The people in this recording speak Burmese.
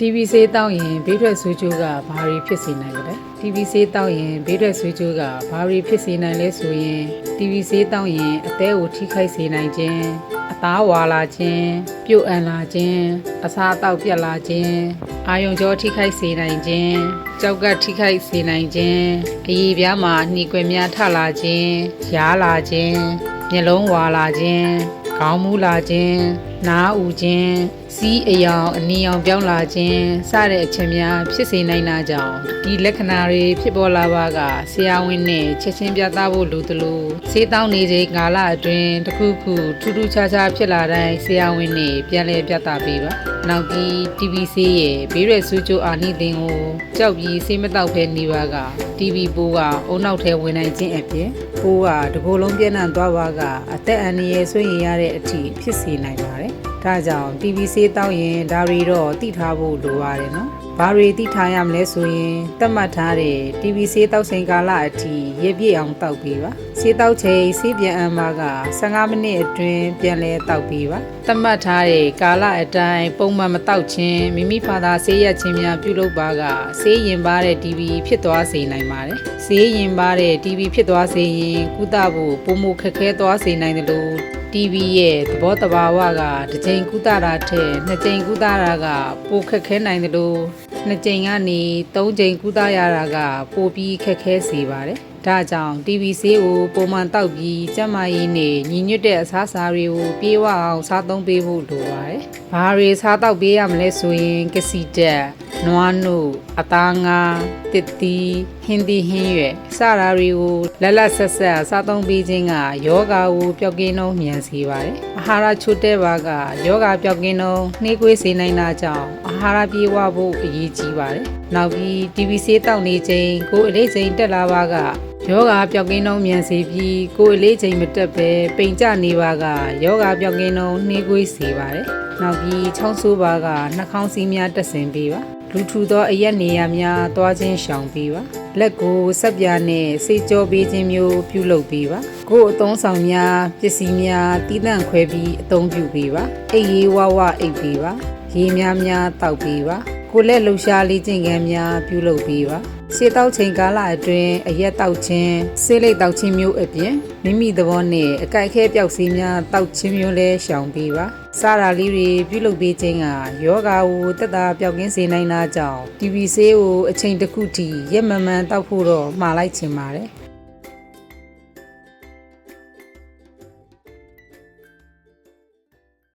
TV ဆေးတောက်ရင်ဘေးထွက်ဆိုးကျိုးကဘာတွေဖြစ်စေနိုင်လဲ TV ဆေးတောက်ရင်ဘေးထွက်ဆိုးကျိုးကဘာတွေဖြစ်စေနိုင်လဲဆိုရင် TV ဆေးတောက်ရင်အသေးကိုထိခိုက်စေနိုင်ခြင်းအသားဝါလာခြင်းပြုတ်အန်လာခြင်းအစာအသောက်ပြတ်လာခြင်းအာယုံကြောထိခိုက်စေနိုင်ခြင်းကြောက်ကထိခိုက်စေနိုင်ခြင်းအရည်ပြားမှာနှီးကွယ်များထလာခြင်းရားလာခြင်းမျက်လုံးဝါလာခြင်း ခေါင်းမူးလာခြင်းနားဥခြင်းစီးအယောင်အနီရောင်ပြောင်းလာခြင်းစတဲ့အချက်များဖြစ်စေနိုင်တာကြောင့်ဒီလက္ခဏာတွေဖြစ်ပေါ်လာပါကဆရာဝန်နဲ့ချက်ချင်းပြသဖို့လိုသလိုဆေးတောင်းနေချိန်ကာလအတွင်းတစ်ခုခုထူးထူးခြားခြားဖြစ်လာတိုင်းဆရာဝန်နဲ့ပြန်လည်ပြသပေးပါနောက်ပြီး TVC ရဲ့ဘေးရွယ်ဆူးကျိုးအာနိသင်ကိုကြောက်ပြီးဆေးမတောက်ဖဲနေပါက TV ပိုးကအုံနောက်ထဲဝင်နိုင်ခြင်းအပြင် ပိုးကတကိုယ်လုံးပြန့်နှံ့သွားပါကအသက်အန္တရာယ်ဆွေးရင်ရတဲ့အထိဖြစ်စေနိုင်ပါတယ်။ ဒါကြောင့် TV ဆေးတောက်ရင်ဒါတွေတော့သိထားဖို့လိုပါတယ်နော်။ဘာတွေသိထားရမလဲဆိုရင်သတ်မှတ်ထားတဲ့ TV ဆေးတောက်ချိန်ကာလအထိရပြည့်အောင်တောက်ပေးပါ။ဆေးတောက်ချိန်ဆေးပြန်အမ်းပါက15မိနစ်အတွင်းပြန်လဲတောက်ပေးပါ။သတ်မှတ်ထားတဲ့ကာလအတိုင်းပုံမှန်မတောက်ခြင်းမိမိဖာသာဆေးရက်ခြင်းများပြုလုပ်ပါကဆေးရင်ပါတဲ့ TV ဖြစ်သွားစေနိုင်ပါတယ်။ဆေးရင်ပါတဲ့ TV ဖြစ်သွားစေရင်ကုသဖို့ပုံမခက်ခဲသွားစေနိုင်တယ်လို့ TV ရဲ့သဘောတဘာဝကတစ်ချိန်ကုသတာထက်နှစ်ချိန်ကုသတာကပိုခက်ခဲနိုင်တယ်လို့နှစ်ချိန်ကနေသုံးချိန်ကုသရတာကပိုပြီးခက်ခဲစေပါတယ်။ ဒါကြောင့် TV ဆေးကိုပုံမှန်တောက်ပြီးကျန်းမာရေးနဲ့ညီညွတ်တဲ့အစားအစာတွေကိုပြေဝအောင်စားသုံးပေးဖို့လိုပါတယ်။ဘာတွေစားတောက်ပေးရမလဲဆိုရင်ကစီတက်နွားနုအသားငါတစ်တီဟင်းသီးဟင်းရွက်စတာတွေကိုလက်လက်ဆက်ဆက်စားသုံးပေးခြင်းကယောဂါကိုပျောက်ကင်းနှုံးမြန်စေပါတယ်။အာဟာရချို့တဲ့ပါကယောဂါပျောက်ကင်းနှုံးနှေးကွေးစေနိုင်တာကြောင့်အာဟာရပြေဝဖို့အရေးကြီးပါတယ်။နောက်ပြီး TV ဆေးတောက်နေချိန်ကိုယ်အလေးချိန်တက်လာပါက ယောဂါပျောက်ကင်းနှုံးမြန်စေပြီးကိုယ်အလေးချိန်မတက်ပဲပိန်ကျနေပါကယောဂါပျောက်ကင်းနှုံးနှေးကွေးစေပါတယ်။နောက်ပြီးချောင်းဆိုးပါကနှာခေါင်းစည်းများတက်ဆင်ပေးပါ။လူထူသောအရက်နေရာများသွားခြင်းရှောင်ပေးပါလက်ကိုဆက်ပြားနဲ့စေကြောပေးခြင်းမျိုးပြုလုပ်ပေးပါကိုယ်အသုံးဆောင်များပစ္စည်းများတီးတန့်ခွဲပြီးအသုံးပြုပေးပါအိပ်ရေးဝဝအိပ်ပေးပါရေများများတောက်ပေးပါကိုယ်လက်လှူရှားလေးကျင့်ကံများပြုလုပ်ပေးပါ ရှေးတောက်ချိန်ကာလအတွင်းအရက်တောက်ခြင်းဆေးလိပ်တောက်ခြင်းမျိုးအပြင်မိမိသဘောနဲ့အကြိုက်ခဲပျောက်စီးများတောက်ခြင်းမျိုးလဲရှောင်ပေးပါစားတာလေးတွေပြုလုပ်ပေးခြင်းကယောဂါကိုတက်တာပျောက်ကင်းစေနိုင်တာကြောင့် TB ဆေးကိုအချိန်တစ်ခုထိရက်မမှန်တောက်ဖို့တော့မှားလိုက်ချင်ပါတယ်